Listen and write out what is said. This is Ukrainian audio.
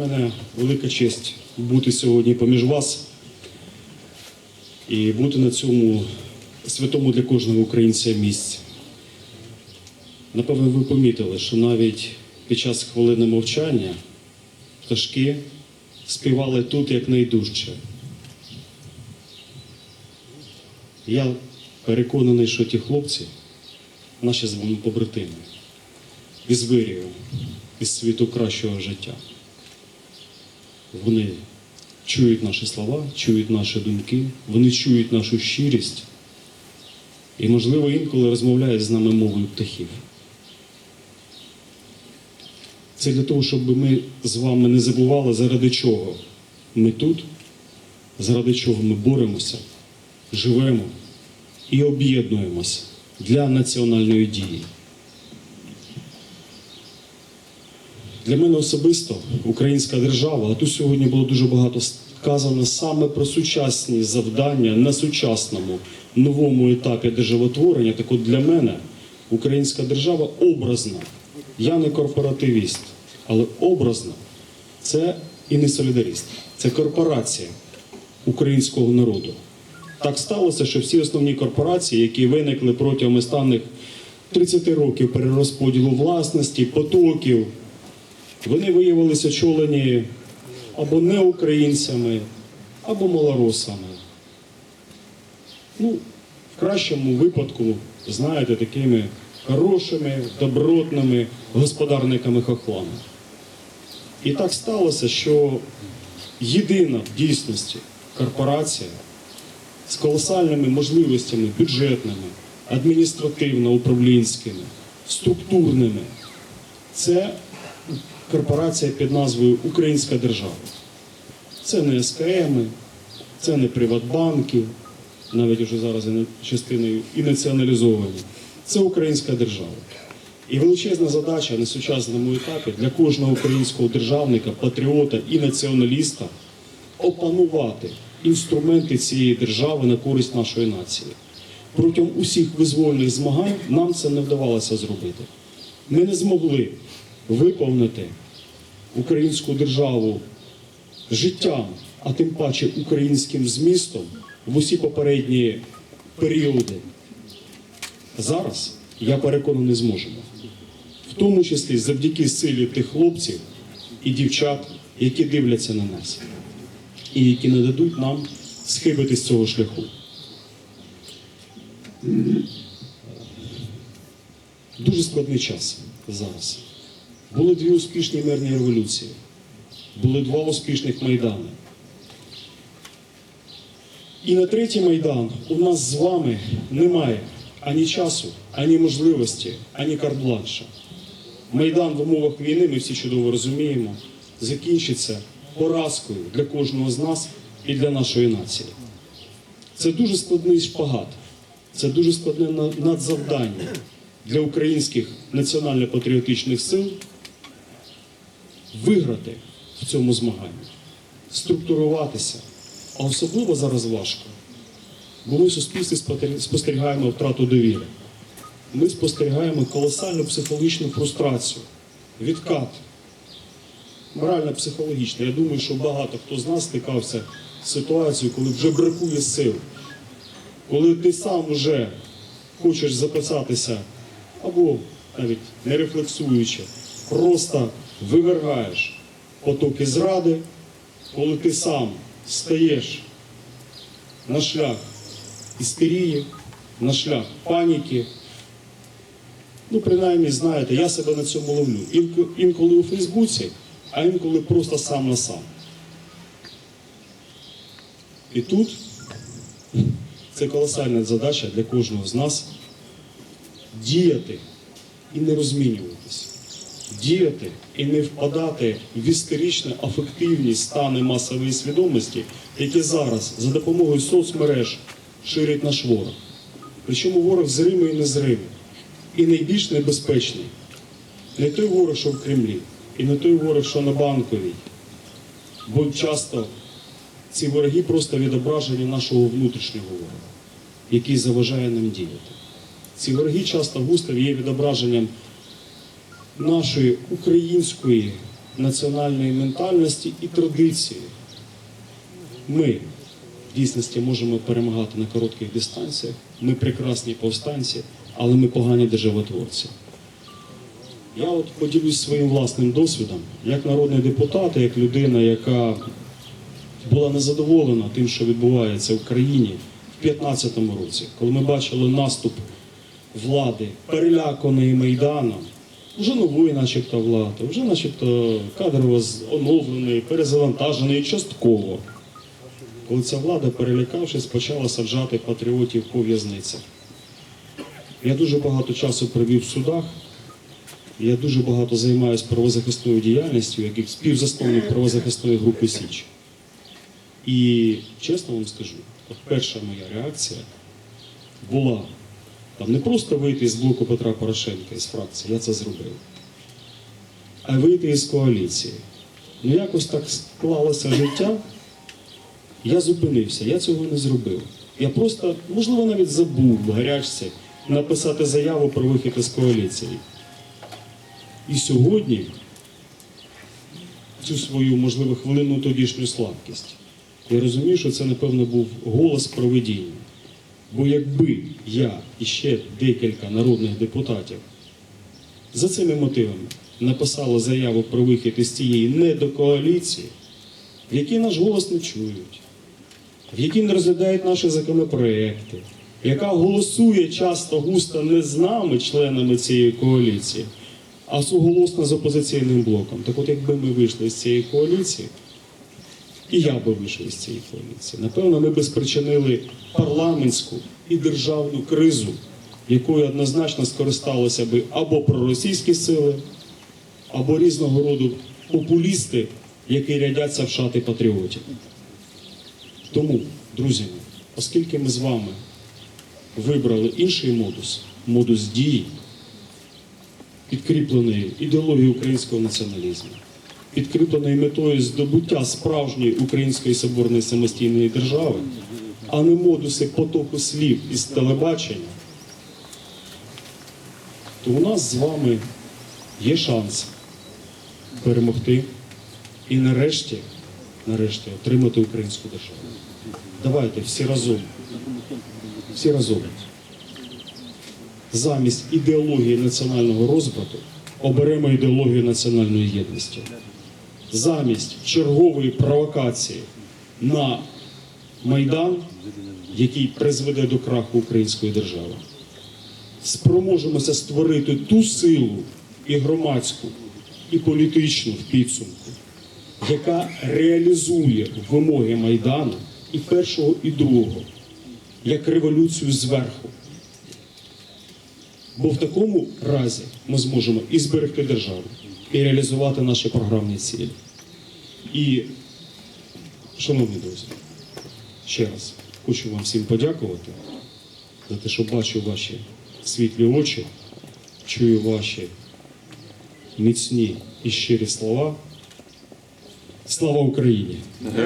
У мене велика честь бути сьогодні поміж вас і бути на цьому святому для кожного українця місці. Напевно, ви помітили, що навіть під час хвилини мовчання пташки співали тут як найдужче. Я переконаний, що ті хлопці, наші з вами побратими, із вирію, із світу кращого життя. Вони чують наші слова, чують наші думки, вони чують нашу щирість і, можливо, інколи розмовляють з нами мовою птахів. Це для того, щоб ми з вами не забували, заради чого ми тут, заради чого ми боремося, живемо і об'єднуємося для національної дії. Для мене особисто українська держава, а тут сьогодні було дуже багато сказано саме про сучасні завдання на сучасному новому етапі державотворення. Так от для мене українська держава образна. Я не корпоративіст, але образна це і не солідаріст, це корпорація українського народу. Так сталося, що всі основні корпорації, які виникли протягом останніх 30 років перерозподілу власності, потоків, вони виявилися очолені або не українцями, або малоросами. Ну, в кращому випадку, знаєте, такими хорошими, добротними господарниками-хохлами. І так сталося, що єдина в дійсності корпорація з колосальними можливостями бюджетними, адміністративно-управлінськими, структурними, це корпорація під назвою Українська держава. Це не СКМ, це не Приватбанки, навіть уже зараз частиною і націоналізовані. Це українська держава. І величезна задача на сучасному етапі для кожного українського державника, патріота і націоналіста опанувати інструменти цієї держави на користь нашої нації. Протягом усіх визвольних змагань нам це не вдавалося зробити. Ми не змогли виповнити українську державу життям, а тим паче українським змістом в усі попередні періоди. Зараз я переконаний зможемо. В тому числі завдяки силі тих хлопців і дівчат, які дивляться на нас, і які не дадуть нам схибити з цього шляху. Дуже складний час зараз. Були дві успішні мирні революції, були два успішних майдани. І на третій майдан у нас з вами немає ані часу, ані можливості, ані карт-бланша. Майдан в умовах війни, ми всі чудово розуміємо, закінчиться поразкою для кожного з нас і для нашої нації. Це дуже складний шпагат, це дуже складне на- надзавдання для українських національно-патріотичних сил виграти в цьому змаганні, структуруватися. А особливо зараз важко, бо ми в суспільстві спостерігаємо втрату довіри. Ми спостерігаємо колосальну психологічну фрустрацію, відкат, морально-психологічно. Я думаю, що багато хто з нас стикався з ситуацією, коли вже бракує сил, коли ти сам вже хочеш записатися, або навіть не рефлексуючи, просто вивергаєш потоки зради, коли ти сам стаєш на шлях істерії, на шлях паніки. Ну, принаймні, знаєте, я себе на цьому ловлю. Інколи у Фейсбуці, а інколи просто сам на сам. І тут це колосальна задача для кожного з нас діяти і не розмінюватись. Діяти і не впадати в істерично афективні стани масової свідомості, які зараз за допомогою соцмереж ширить наш ворог. Причому ворог зримий і незримий. І найбільш небезпечний не той ворог, що в Кремлі, і не той ворог, що на банковій. Бо часто ці вороги просто відображення нашого внутрішнього ворога, який заважає нам діяти. Ці вороги часто густо є відображенням нашої української національної ментальності і традиції. Ми в дійсності можемо перемагати на коротких дистанціях, ми прекрасні повстанці, але ми погані державотворці. Я от поділюсь своїм власним досвідом, як народний депутат, як людина, яка була незадоволена тим, що відбувається в країні в 2015 році, коли ми бачили наступ влади, переляканої Майданом, вже нової, начебто, влади, вже начебто кадрово оновленої, перезавантаженої частково. Коли ця влада, перелякавшись, почала саджати патріотів по в'язницях. Я дуже багато часу провів в судах. Я дуже багато займаюся правозахисною діяльністю, як співзасновник правозахисної групи Січ. І чесно вам скажу, от перша моя реакція була там не просто вийти з блоку Петра Порошенка із фракції, я це зробив, а вийти із коаліції. Ну якось так склалося життя. Я зупинився, я цього не зробив. Я просто, можливо, навіть забув в гарячці написати заяву про вихід із коаліції. І сьогодні цю свою, можливо, хвилинну тодішню слабкість. Я розумію, що це, напевно, був голос проведіння. Бо якби я і ще декілька народних депутатів за цими мотивами написали заяву про вихід із цієї недокоаліції, в якій наш голос не чують, в якій не розглядають наші законопроекти, яка голосує часто густо не з нами, членами цієї коаліції, а суголосно з опозиційним блоком. Так от якби ми вийшли з цієї коаліції, і я би вийшов з цієї коаліції, напевно, ми би спричинили парламентську і державну кризу, якою однозначно скористалися би або проросійські сили, або різного роду популісти, які рядяться в шати патріотів. Тому, друзі, оскільки ми з вами вибрали інший модус, модус дії, підкріплений ідеологією українського націоналізму, підкріплений метою здобуття справжньої української соборної самостійної держави, а не модуси потоку слів із телебачення, то у нас з вами є шанс перемогти і нарешті, нарешті отримати українську державу. Давайте всі разом, всі разом замість ідеології національного розбрату оберемо ідеологію національної єдності. Замість чергової провокації на Майдан, який призведе до краху української держави, спроможемося створити ту силу і громадську, і політичну в підсумку, яка реалізує вимоги Майдану і першого, і другого, як революцію зверху. Бо в такому разі ми зможемо і зберегти державу, і реалізувати наші програмні цілі. І, шановні друзі, ще раз хочу вам всім подякувати за те, що бачу ваші світлі очі, чую ваші міцні і щирі слова. Слава Україні!